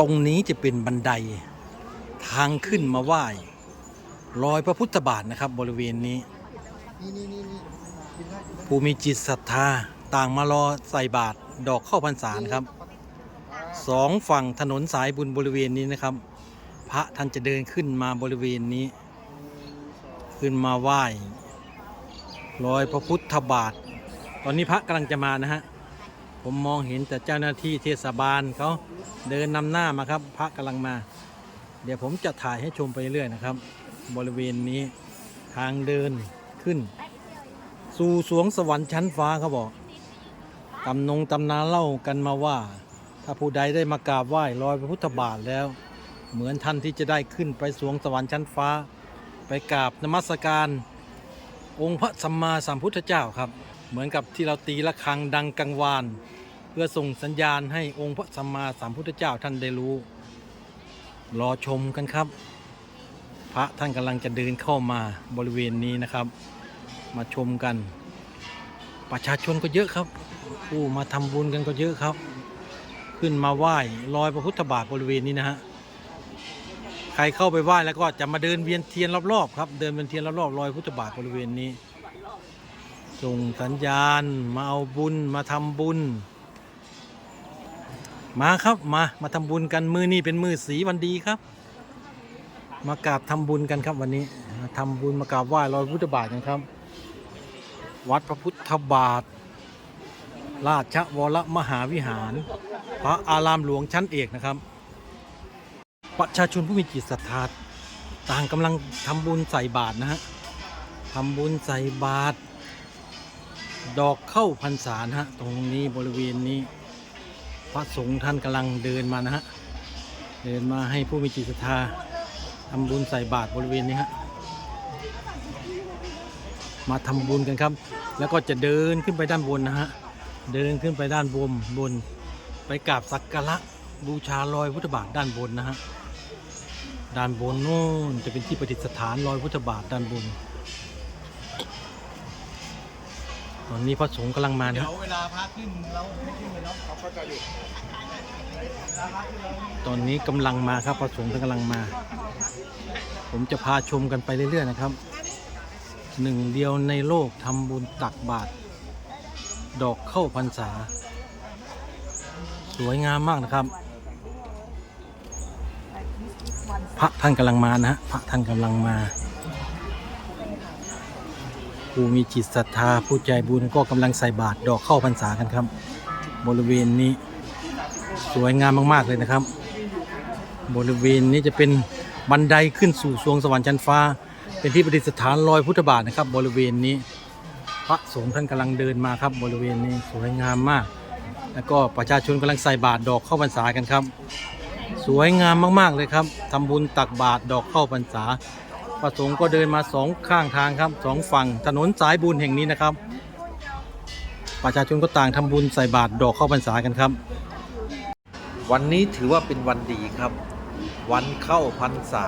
ตรงนี้จะเป็นบันไดทางขึ้นมาไหว้รอยพระพุทธบาทนะครับบริเวณนี้ ผู้มีจิตศรัทธาต่างมารอใส่บาตรดอกเข้าพรรษาครับสองฝั่งถนนสายบุญบริเวณนี้นะครับ พระท่านจะเดินขึ้นมาบริเวณนี้ ขึ้นมาไหว้รอยพระพุทธบาท ตอนนี้พระกำลังจะมานะฮะ ผมมองเห็นแต่เจ้าหน้าที่เทศบาลเขาเดินนำหน้ามาครับพระกำลังมา เดี๋ยวผมจะถ่ายให้ชมไปเรื่อยนะครับ บริเวณนี้ทางเดินขึ้น สู่สวงสวรรค์ชั้นฟ้าเขาบอกตำนงตำนานเล่ากันมาว่า ถ้าผู้ใดได้มากราบไหว้รอยพระพุทธบาทแล้ว เหมือนท่านที่จะได้ขึ้นไปสวงสวรรค์ชั้นฟ้า ไปกราบนมัสการ องค์พระสัมมาสัมพุทธเจ้าครับ เหมือนกับที่เราตีะระฆังดังกังวาน เพื่อส่งสัญญาณให้องค์พระสัมมาสัมพุทธเจ้าท่านได้รู้ รอชมกันครับ พระท่านกำลังจะเดินเข้ามาบริเวณนี้นะครับ มาชมกัน ประชาชนก็เยอะครับผู้มาทำบุญกันก็เยอะครับ ขึ้นมาไหว้รอยพระพุทธบาทบริเวณนี้นะฮะใครเข้าไปไหว้แล้วก็จะมาเดินเวียนเทียนรอบๆครับ เดินเวียนเทียนรอบๆรอยพุทธบาทบริเวณนี้ ส่งสัญญาณ มาเอาบุญมาทำบุญ มาครับมามาทำบุญกันมือนี้เป็นมือสีวันดีครับ มากราบทำบุญกันครับวันนี้มาทำบุญมากราบไหว้รอยพุทธบาทกันครับ วัดพระพุทธบาท ราชวรมหาวิหาร พระอารามหลวงชั้นเอกนะครับ ประชาชนผู้มีจิตศรัทธาต่างกำลังทำบุญใส่บาตรนะฮะทำบุญใส่บาตร ดอกเข้าพรรษานะฮะ ตรงนี้บริเวณนี้ พระสงฆ์ท่านกำลังเดินมานะฮะ เดินมาให้ผู้มีจิตศรัทธาทำบุญใส่บาตรบริเวณนี้ฮะ มาทำบุญกันครับ แล้วก็จะเดินขึ้นไปด้านบนนะฮะ เดินขึ้นไปด้านบนบน ไปกราบสักการะบูชารอยพุทธบาทด้านบนนะฮะด้านบนนู่นจะเป็นที่ประดิษฐานรอยพุทธบาทด้านบน ตอนนี้พระสงฆ์กำลังมานะเดี๋ยฮะวเวลาพระขึ้นเราไม่ขึ้นเลยเนาะเขาก็จะอยู่ตอนนี้กำลังมาครับพระสงฆ์ท่านกำลังมา ผมจะพาชมกันไปเรื่อยๆนะครับหนึ่งเดียวในโลกทำบุญตักบาตรดอกเข้าพรรษา สวยงามมากนะครับ พระท่านกำลังมานะฮะพระท่านกำลังมา ผู้มีจิตศรัทธาผู้ใจบุญก็กำลังใส่บาตรดอกเข้าพรรษากันครับ บริเวณนี้สวยงามมาก ๆ เลยนะครับ บริเวณนี้จะเป็นบันไดขึ้นสู่สวงสวรรค์ชั้นฟ้า เป็นที่ประดิษฐานรอยพุทธบาทนะครับ บริเวณนี้ พระสงฆ์ท่านกำลังเดินมาครับ บริเวณนี้สวยงามมาก แล้วก็ประชาชนกำลังใส่บาตรดอกเข้าพรรษากันครับ สวยงามมาก ๆ เลยครับทำบุญตักบาตรดอกเข้าพรรษา พระสงฆ์ก็เดินมาสองข้างทางครับสองฝั่งถนนสายบุญแห่งนี้นะครับ ประชาชนก็ต่างทำบุญใส่บาตรดอกเข้าพรรษากันครับ วันนี้ถือว่าเป็นวันดีครับ วันเข้าพรรษา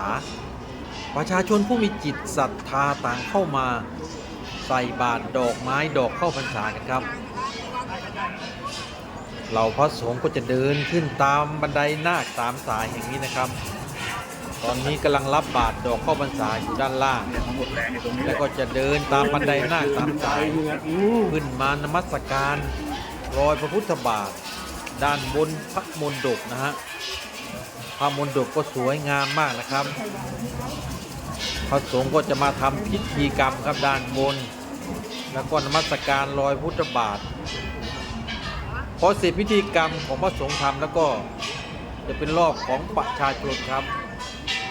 ประชาชนผู้มีจิตศรัทธาต่างเข้ามาใส่บาตรดอกไม้ดอกเข้าพรรษากันครับเหล่าพระสงฆ์ก็จะเดินขึ้นตามบันไดนาคสามสายแห่งนี้นะครับ ตอนนี้กำลังรับบาตรดอกเข้าพรรษาอยู่ด้านล่างแล้วก็จะเดินตามบันไดนาคสามสาย ขึ้นมานมัสการรอยพระพุทธบาท ด้านบนพระมณฑปนะฮะพระมณฑปก็สวยงามมากนะครับพระสงฆ์ก็จะมาทำพิธีกรรมครับด้านบน แล้วก็นมัสการรอยพุทธบาทพอเสร็จพิธีกรรมของพระสงฆ์ทำแล้วก็จะเป็นรอบของประชาชนครับ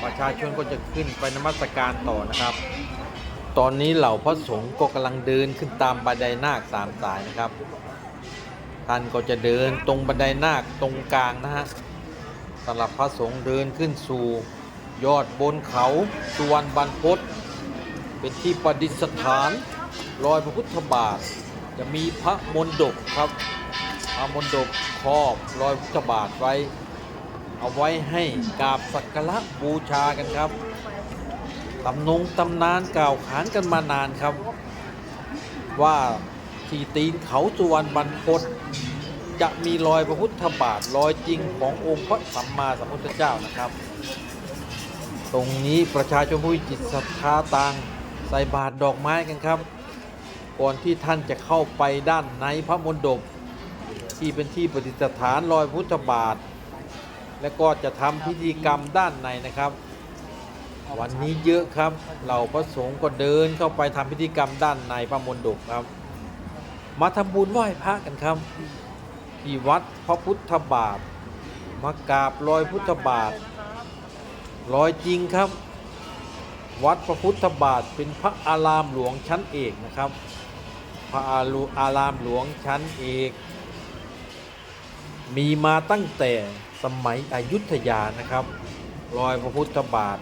ประชาชนก็จะขึ้นไปนมัสการต่อนะครับ ตอนนี้เหล่าพระสงฆ์ก็กำลังเดินขึ้นตามบันไดนาคสามสายนะครับ ท่านก็จะเดินตรงบันไดนาคตรงกลางนะฮะสำหรับพระสงฆ์เดินขึ้นสู่ยอดบนเขาสุวรรณบรรพตเป็นที่ประดิษฐานรอยพระพุทธบาท จะมีพระมณฑปครับพระมณฑปครอบรอยพุทธบาทไว้ เอาไว้ให้กราบสักการะบูชากันครับตำนงตำนานกล่าวขานกันมานานครับ ว่าที่ตีนเขาสุวรรณบรรพตจะมีรอยพระพุทธบาทรอยจริงขององค์พระสัมมาสัมพุทธเจ้านะครับ ตรงนี้ประชาชนผู้จิตศรัทธาต่างใส่บาตรดอกไม้กันครับ ก่อนที่ท่านจะเข้าไปด้านในพระมณฑปที่เป็นที่ประดิษฐานรอยพุทธบาท และก็จะทำพิธีกรรมด้านในนะครับ วันนี้เยอะครับเหล่าพระสงฆ์ก็เดินเข้าไปทำพิธีกรรมด้านในพระมณฑปครับ มาทำบุญไหว้พระกันครับ ที่วัดพระพุทธบาทมากราบรอยพุทธบาทรอยจริงครับ วัดพระพุทธบาทเป็นพระอารามหลวงชั้นเอกนะครับ พระอารุอารามหลวงชั้นเอก มีมาตั้งแต่สมัยอยุธยานะครับ รอยพระพุทธบาท